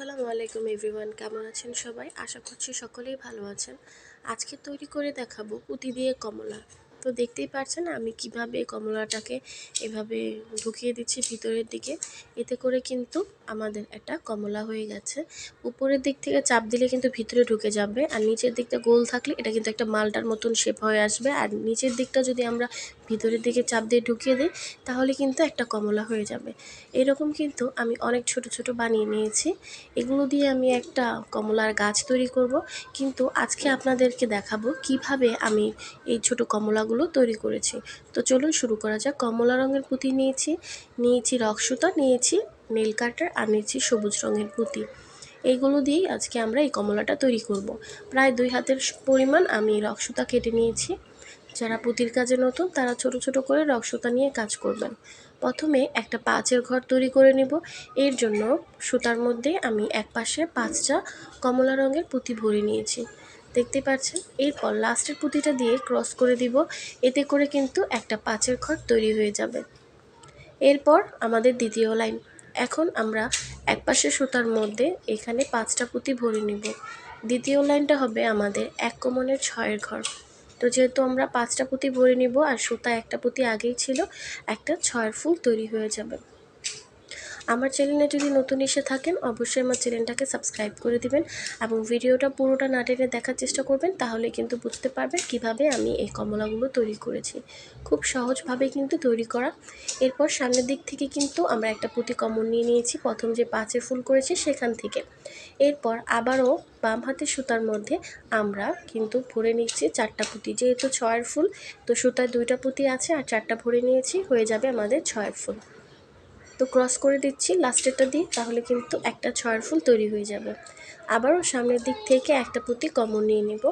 আসসালামু আলাইকুম এভরিওয়ান, কেমন আছেন সবাই? আশা করছি সকলেই ভালো আছেন। আজকে তৈরি করে দেখাবো পুঁতি দিয়ে কমলা। তো দেখতেই পারছেন আমি কীভাবে কমলাটাকে এভাবে ঢুকিয়ে দিচ্ছি ভিতরের দিকে। এতে করে কিন্তু আমাদের একটা কমলা হয়ে গেছে। উপরের দিক থেকে চাপ দিলে কিন্তু ভিতরে ঢুকে যাবে। আর নিচের দিকটা গোল থাকলে এটা কিন্তু একটা মালটার মতন শেপ হয়ে আসবে। আর নিচের দিকটা যদি আমরা ভিতরের দিকে চাপ দিয়ে ঢুকিয়ে দিই, তাহলে কিন্তু একটা কমলা হয়ে যাবে। এরকম কিন্তু আমি অনেক ছোট ছোট বানিয়ে নিয়েছি। এগুলো দিয়ে আমি একটা কমলার গাছ তৈরি করব। কিন্তু আজকে আপনাদেরকে দেখাবো কীভাবে আমি এই ছোট কমলাগুলো তৈরি করেছি। তো চলুন শুরু করা যাক। কমলা রঙের পুঁতি নিয়েছি নিয়েছি রক্সুতা, নিয়েছি নীল কাটার আর নিয়েছি সবুজ রঙের পুঁতি এইগুলো দিয়েই আজকে আমরা এই কমলাটা তৈরি করব। প্রায় দুই হাতের পরিমাণ আমি রক্সুতা কেটে নিয়েছি। যারা পুঁতির কাজে নতুন, তারা ছোট ছোট করে রক্সুতা নিয়ে কাজ করবেন। প্রথমে একটা পাঁচের ঘর তৈরি করে নেব। এর জন্য সুতার মধ্যে আমি এক পাশে পাঁচটা কমলা রঙের পুঁতি ভরে নিয়েছি। দেখতে পাচ্ছেন? এরপর লাস্টের পুঁতিটা দিয়ে ক্রস করে দিব। এতে করে কিন্তু একটা পাঁচের ঘর তৈরি হয়ে যাবে। এরপর আমাদের দ্বিতীয় লাইন এখন আমরা এক পাশে সুতার মধ্যে এখানে পাঁচটা পুঁতি ভরে নিব। দ্বিতীয় লাইনটা হবে আমাদের এক কোমনের ছয়ের ঘর। তো যেহেতু আমরা পাঁচটা পুঁতি ভরে নিব আর সুতা একটা পুঁতি আগেই ছিল, একটা ছয়ের ফুল তৈরি হয়ে যাবে। আমার চ্যানেলে যদি নতুন এসে থাকেন, অবশ্যই আমার চ্যানেলটাকে সাবস্ক্রাইব করে দিবেন এবং ভিডিওটা পুরোটা না টেনে দেখার চেষ্টা করবেন, তাহলে কিন্তু বুঝতে পারবেন কীভাবে আমি এই কমলাগুলো তৈরি করেছি। খুব সহজভাবে কিন্তু তৈরি করা। এরপর সামনের দিক থেকে কিন্তু আমরা একটা পুঁতি কমন নিয়ে নিয়েছি। প্রথম যে পাঁচের ফুল করেছি সেখান থেকে। এরপর আবারও বাম হাতের সুতার মধ্যে আমরা কিন্তু ভরে নিচ্ছি চারটা পুঁতি। যেহেতু ছয়ের ফুল, তো সুতার দুইটা পুঁতি আছে আর চারটা ভরে নিয়েছি, হয়ে যাবে আমাদের ছয়ের ফুল। তো ক্রস করে দিচ্ছি লাস্টেরটা দিয়ে তাহলে কিন্তু একটা ছয়ের ফুল তৈরি হয়ে যাবে। আবারও সামনের দিক থেকে একটা পুঁতি কমন নিয়ে নেব।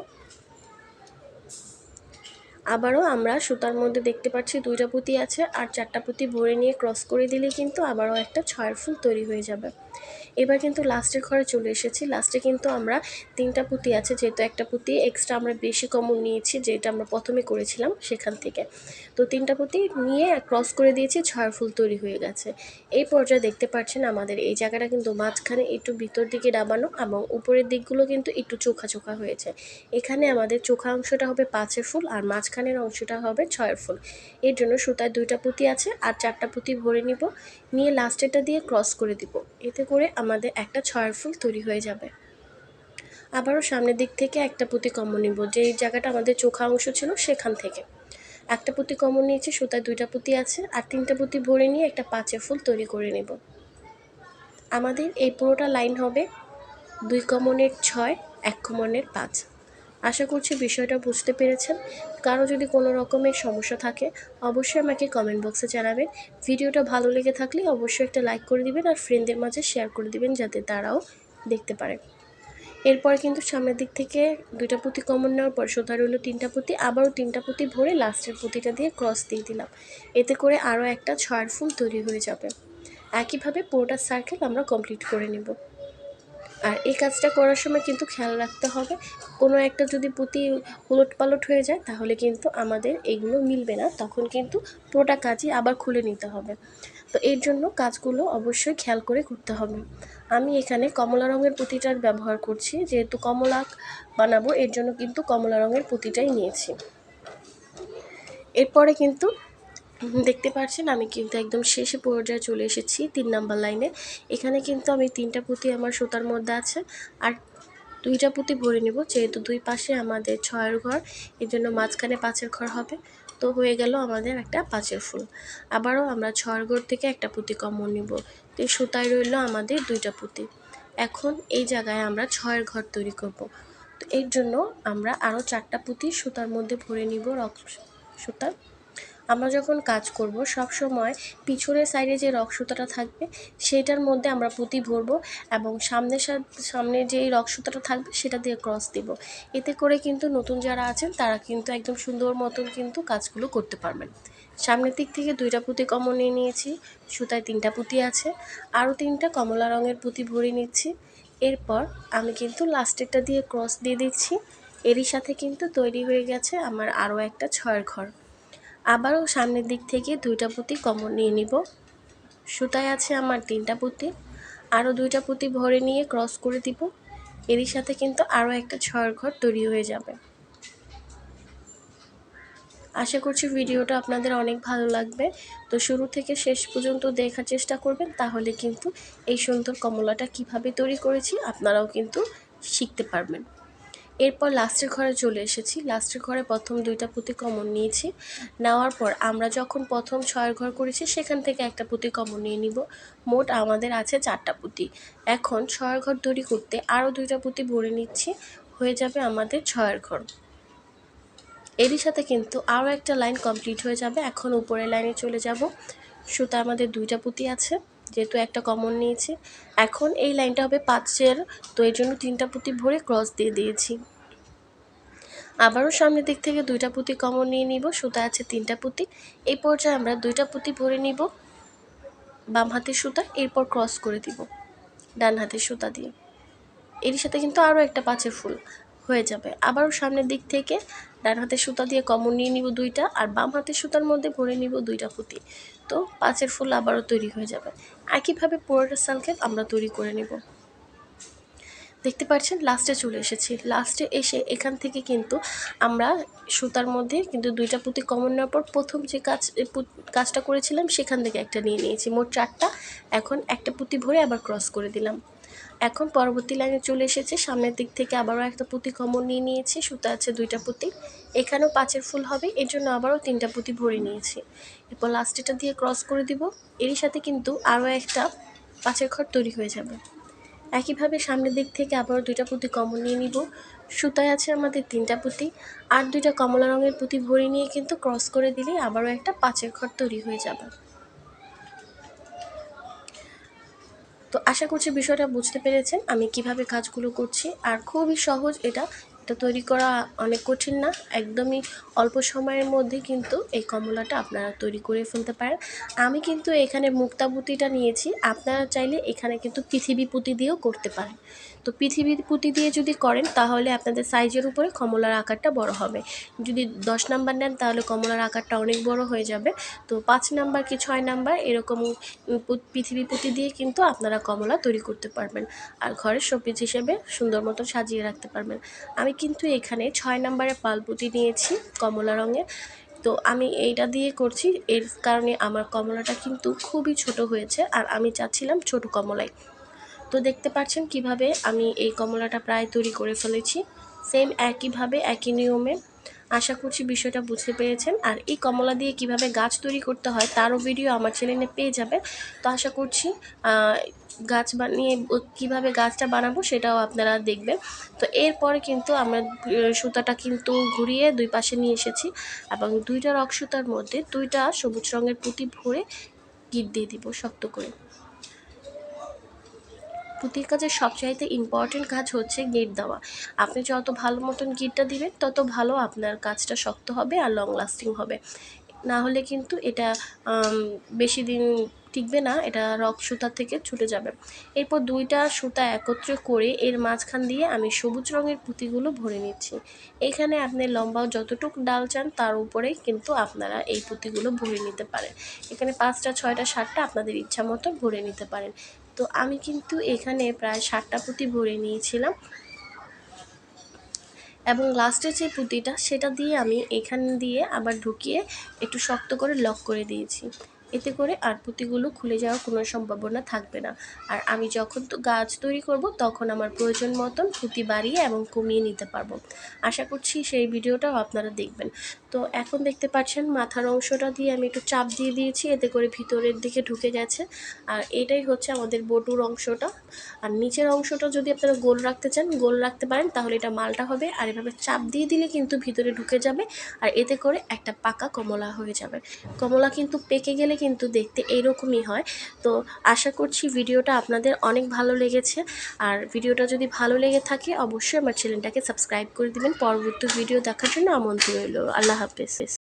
আবারও আমরা সুতার মধ্যে দেখতে পাচ্ছি দুইটা পুঁতি আছে, আর চারটা পুঁতি ভরে নিয়ে ক্রস করে দিলে কিন্তু আবারও একটা ছয়ের ফুল তৈরি হয়ে যাবে। এবার কিন্তু লাস্টের ঘরে চলে এসেছি। লাস্টে কিন্তু আমরা তিনটা পুঁতি আছে, যেহেতু একটা পুঁতি এক্সট্রা আমরা বেশি কমন নিয়েছি, যেটা আমরা প্রথমে করেছিলাম সেখান থেকে। তো তিনটা পুঁতি নিয়ে ক্রস করে দিয়েছি ছয় ফুল তৈরি হয়ে গেছে। এই পর্যায়ে দেখতে পাচ্ছেন আমাদের এই জায়গাটা কিন্তু মাঝখানে একটু ভিতর দিকে ডাবানো এবং উপরের দিকগুলো কিন্তু একটু চোখা চোখা হয়েছে। এখানে আমাদের চোখা অংশটা হবে পাঁচের ফুল আর মাঝখানের অংশটা হবে ছয়ের ফুল। এর জন্য সুতায় দুইটা পুঁতি আছে আর চারটা পুঁতি ভরে নিব। নিয়ে লাস্টেরটা দিয়ে ক্রস করে দিব। এতে করে আমাদের একটা ছয়ের ফুল তৈরি হয়ে যাবে। আবারও সামনের দিক থেকে একটা পুঁতি কমন নিব যে জায়গাটা আমাদের চোখা অংশ ছিল সেখান থেকে। একটা পুঁতি কমন নিয়েছি, সুতায় দুইটা পুঁতি আছে, আর তিনটা পুঁতি ভরে নিয়ে একটা পাঁচের ফুল তৈরি করে নেব। আমাদের এই পুরোটা লাইন হবে দুই কমনের ছয়, এক কমনের পাঁচ। আশা করছি বিষয়টা বুঝতে পেরেছেন। কারও যদি কোনো রকমের সমস্যা থাকে, অবশ্যই আমাকে কমেন্ট বক্সে জানাবেন। ভিডিওটা ভালো লেগে থাকলে অবশ্যই একটা লাইক করে দিবেন আর ফ্রেন্ডদের মাঝে শেয়ার করে দিবেন যাতে তারাও দেখতে পারে। এরপর কিন্তু সামনের দিক থেকে দুইটা পুঁতি কমন নেওয়ার পর সোতা রইল তিনটা পুঁতি। আবারও তিনটা পুঁতি ভরে লাস্টের পুঁতিটা দিয়ে ক্রস দিয়ে দিলাম। এতে করে আরও একটা ছয়ের ফুল তৈরি হয়ে যাবে। একইভাবে পুরোটা সার্কেল আমরা কমপ্লিট করে নেব। আর এই কাজটা করার সময় কিন্তু খেয়াল রাখতে হবে। কোনো একটা যদি পুঁতি উলট পালট হয়ে যায়, তাহলে কিন্তু আমাদের এগুলো মিলবে না। তখন কিন্তু পুরোটা কাজই আবার খুলে নিতে হবে। তো এর জন্য কাজগুলো অবশ্যই খেয়াল করে করতে হবে। আমি এখানে কমলা রঙের পুঁতিটার ব্যবহার করছি। যেহেতু কমলা বানাবো, এর জন্য কিন্তু কমলা রঙের পুঁতিটাই নিয়েছি। এরপরে কিন্তু দেখতে পাচ্ছেন আমি কিন্তু একদম শেষে পর্যায়ে চলে এসেছি তিন নাম্বার লাইনে। এখানে কিন্তু আমি তিনটা পুঁতি আমার সুতার মধ্যে আছে আর দুইটা পুঁতি ভরে নেব, যেহেতু দুই পাশে আমাদের ছয়ের ঘর এর জন্য মাঝখানে পাঁচের ঘর হবে। তো হয়ে গেল আমাদের একটা পাঁচের ফুল। আবারও আমরা ছয়ের ঘর থেকে একটা পুঁতি কমন নিব। তো এই সুতায় রইল আমাদের দুইটা পুঁতি। এখন এই জায়গায় আমরা ছয়ের ঘর তৈরি করব। তো এর জন্য আমরা আরও চারটা পুঁতি সুতার মধ্যে ভরে নিব রক সুতার। আমরা যখন কাজ করব, সব সময় পিছনের সাইডে যে রক থাকবে, সেটার মধ্যে আমরা পুঁতি ভরবো এবং সামনের সামনে যে রক থাকবে, সেটা দিয়ে ক্রস দিব। এতে করে কিন্তু নতুন যারা আছেন, তারা কিন্তু একদম সুন্দর মতন কিন্তু কাজগুলো করতে পারবেন। সামনের দিক থেকে দুইটা পুঁতি কমন নিয়ে নিয়েছি, সুতায় তিনটা পুঁতি আছে, আরও তিনটা কমলা রঙের পুঁতি ভরে নিচ্ছি। এরপর আমি কিন্তু লাস্টেরটা দিয়ে ক্রস দিয়ে দিচ্ছি। এরই সাথে কিন্তু তৈরি হয়ে গেছে আমার আরও একটা ছয়ের ঘর। আবারও সামনের দিক থেকে দুইটা পুঁতি কমন নিয়ে নিব। সুতায় আছে আমার তিনটা পুঁতি। আরও দুইটা পুঁতি ভরে নিয়ে ক্রস করে দিব। এরই সাথে কিন্তু আরও একটা ছয়ের ঘর তৈরি হয়ে যাবে। আশা করছি ভিডিওটা আপনাদের অনেক ভালো লাগবে। তো শুরু থেকে শেষ পর্যন্ত দেখার চেষ্টা করবেন, তাহলে কিন্তু এই সুন্দর কমলাটা কীভাবে তৈরি করেছি আপনারাও কিন্তু শিখতে পারবেন। এরপর লাস্টের ঘরে চলে এসেছি। লাস্টের ঘরে প্রথম দুইটা পুঁতি কমন নিয়েছি। নেওয়ার পর আমরা যখন প্রথম ছয়ের ঘর করেছি, সেখান থেকে একটা পুঁতি কমন নিয়ে নিব। মোট আমাদের আছে চারটা পুঁতি। এখন ছয়ের ঘর তৈরি করতে আরও দুইটা পুঁতি ভরে নিচ্ছি। হয়ে যাবে আমাদের ছয়ের ঘর। এরই সাথে কিন্তু আরও একটা লাইন কমপ্লিট হয়ে যাবে। এখন উপরের লাইনে চলে যাব। সুতা আমাদের দুইটা পুঁতি আছে। যেহেতু একটা কমন নিয়েছি। এখন এই লাইনটা হবে পাঁচের তো এর জন্য তিনটা পুঁতি ভরে ক্রস দিয়ে দিয়েছি। আবারও সামনের দিক থেকে দুইটা পুঁতি কমন নিয়ে নিব, সুতা আছে তিনটা পুঁতি। এই পর্যায়ে আমরা দুইটা পুঁতি ভরে নিব, বাম হাতের সুতা, এরপর ক্রস করে দিব, ডান হাতের সুতা দিয়ে। এর সাথে কিন্তু আরও একটা পাঁচের ফুল। হয়ে যাবে। আবারও সামনের দিক থেকে ডান হাতের সুতা দিয়ে কমন নিয়ে নিব দুইটা আর বাম হাতের সুতার মধ্যে ভরে নিব দুইটা পুঁতি তো পাঁচের ফুল আবারও তৈরি হয়ে যাবে। একইভাবে পুরোটা সালকে আমরা তৈরি করে নেব। দেখতে পাচ্ছেন, লাস্টে চলে এসেছি। লাস্টে এসে এখান থেকে কিন্তু আমরা সুতার মধ্যে কিন্তু দুইটা পুঁতি কমন নেওয়ার পর প্রথম যে কাজ কাজটা করেছিলাম সেখান থেকে একটা নিয়ে নিয়েছি। মোট চারটা। এখন একটা পুঁতি ভরে আবার ক্রস করে দিলাম। এখন পরবর্তী লাইনে চলে এসেছে। সামনের দিক থেকে আবারও একটা পুঁতি কমন নিয়ে নিয়েছি। সুতা আছে দুইটা পুঁতি। এখানেও পাঁচের ফুল হবে। এর জন্য আবারও তিনটা পুঁতি ভরে নিয়েছি। এরপর লাস্টেটা দিয়ে ক্রস করে দিব। এরই সাথে কিন্তু আরও একটা পাঁচের ঘর তৈরি হয়ে যাবে। একইভাবে সামনের দিক থেকে আবারও দুইটা পুঁতি কমন নিয়ে নিব। সুতায় আছে আমাদের তিনটা পুঁতি। আর দুইটা কমলা রঙের পুঁতি ভরে নিয়ে কিন্তু ক্রস করে দিলেই আবারও একটা পাঁচের ঘর তৈরি হয়ে যাবে। তো আশা করছি বিষয়টা বুঝতে পেরেছেন আমি কীভাবে কাজগুলো করছি আর খুবই সহজ এটা এটা তৈরি করা অনেক কঠিন না, একদমই অল্প সময়ের মধ্যে কিন্তু এই কমলাটা আপনারা তৈরি করে ফেলতে পারেন। আমি কিন্তু এখানে মুক্তাপুতিটা নিয়েছি, আপনারা চাইলে এখানে কিন্তু পৃথিবী পুঁতি দিয়েও করতে পারেন। তো পৃথিবীর পুঁতি দিয়ে যদি করেন, তাহলে আপনাদের সাইজের উপরে কমলার আকারটা বড় হবে। যদি দশ নাম্বার নেন, তাহলে কমলার আকারটা অনেক বড় হয়ে যাবে। তো পাঁচ নাম্বার কি ছয় নাম্বার, এরকম পৃথিবী পুঁতি দিয়ে কিন্তু আপনারা কমলা তৈরি করতে পারবেন। আর ঘরের শোপিস হিসেবে সুন্দর মতো সাজিয়ে রাখতে পারবেন। আমি কিন্তু এখানে ছয় নম্বরে পালপুটি নিয়েছি কমলা রঙের। তো আমি এইটা দিয়ে করছি, এর কারণে আমার কমলাটা কিন্তু খুবই ছোট হয়েছে আর আমি চাচ্ছিলাম ছোট কমলাই। তো দেখতে পাচ্ছেন কীভাবে আমি এই কমলাটা প্রায় তৈরি করে ফেলেছি। সেম একইভাবে, একই নিয়মে আশা করছি বিষয়টা বুঝতে পেরেছেন। আর এই কমলা দিয়ে কীভাবে গাছ তৈরি করতে হয় তারও ভিডিও আমার চ্যানেলে পেয়ে যাবে তো আশা করছি গাছ বানিয়ে কীভাবে গাছটা বানাবো সেটাও আপনারা দেখবেন। তো এরপরে কিন্তু আমরা সুতাটা কিন্তু ঘুরিয়ে দুই পাশে নিয়ে এসেছি এবং দুইটা রক সুতার মধ্যে দুইটা সবুজ রঙের পুঁতি ভরে গিট দিয়ে দিব শক্ত করে। পুঁতির কাজের সবচাইতে ইম্পর্টেন্ট কাজ হচ্ছে গিট দেওয়া। আপনি যত ভালো মতন গিটটা দিবেন, তত ভালো আপনার কাজটা শক্ত হবে আর লং লাস্টিং হবে। না হলে কিন্তু এটা বেশি দিন টিকবে না, এটা রক সুতা থেকে ছুটে যাবে। এরপর দুইটা সুতা একত্রে করে এর মাঝখান দিয়ে আমি সবুজ রঙের পুঁতিগুলো ভরে নিচ্ছি। এখানে আপনি লম্বা যতটুকু ডাল চান, তার উপরেই কিন্তু আপনারা এই পুঁতিগুলো ভরে নিতে পারেন। এখানে পাঁচটা, ছয়টা, সাতটা আপনাদের ইচ্ছা মতো ভরে নিতে পারেন। তো আমি কিন্তু এখানে প্রায় ষাটটা পুঁতি ভরে নিয়েছিলাম। এবং লাস্টের যে পুঁতিটা, সেটা দিয়ে আমি এখান দিয়ে আবার ঢুকিয়ে একটু শক্ত করে লক করে দিয়েছি। এতে করে আর পুঁতিগুলো খুলে যাওয়ার কোনো সম্ভাবনা থাকবে না। আর আমি যখন তো গাছ তৈরি করব, তখন আমার প্রয়োজন মতন পুঁতি বাড়িয়ে এবং কমিয়ে নিতে পারব। আশা করছি সেই ভিডিওটাও আপনারা দেখবেন। তো এখন দেখতে পাচ্ছেন মাথার অংশটা দিয়ে আমি একটু চাপ দিয়ে দিয়েছি, এতে করে ভিতরের দিকে ঢুকে গেছে। আর এটাই হচ্ছে আমাদের বটুর অংশটা। আর নিচের অংশটা যদি আপনারা গোল রাখতে চান, গোল রাখতে পারেন, তাহলে এটা মালটা হবে। আর এভাবে চাপ দিয়ে দিলে কিন্তু ভিতরে ঢুকে যাবে। আর এতে করে একটা পাকা কমলা হয়ে যাবে। কমলা কিন্তু পেকে গেলে কিন্তু দেখতে এইরকমই হয়। তো আশা করছি ভিডিওটা আপনাদের অনেক ভালো লেগেছে। আর ভিডিওটা যদি ভালো লেগে থাকে, অবশ্যই আমার চ্যানেলটাকে সাবস্ক্রাইব করে দিবেন। পরবর্তী ভিডিও দেখার জন্য আমন্ত্রণ রইল। আল্লাহ হাফেজ।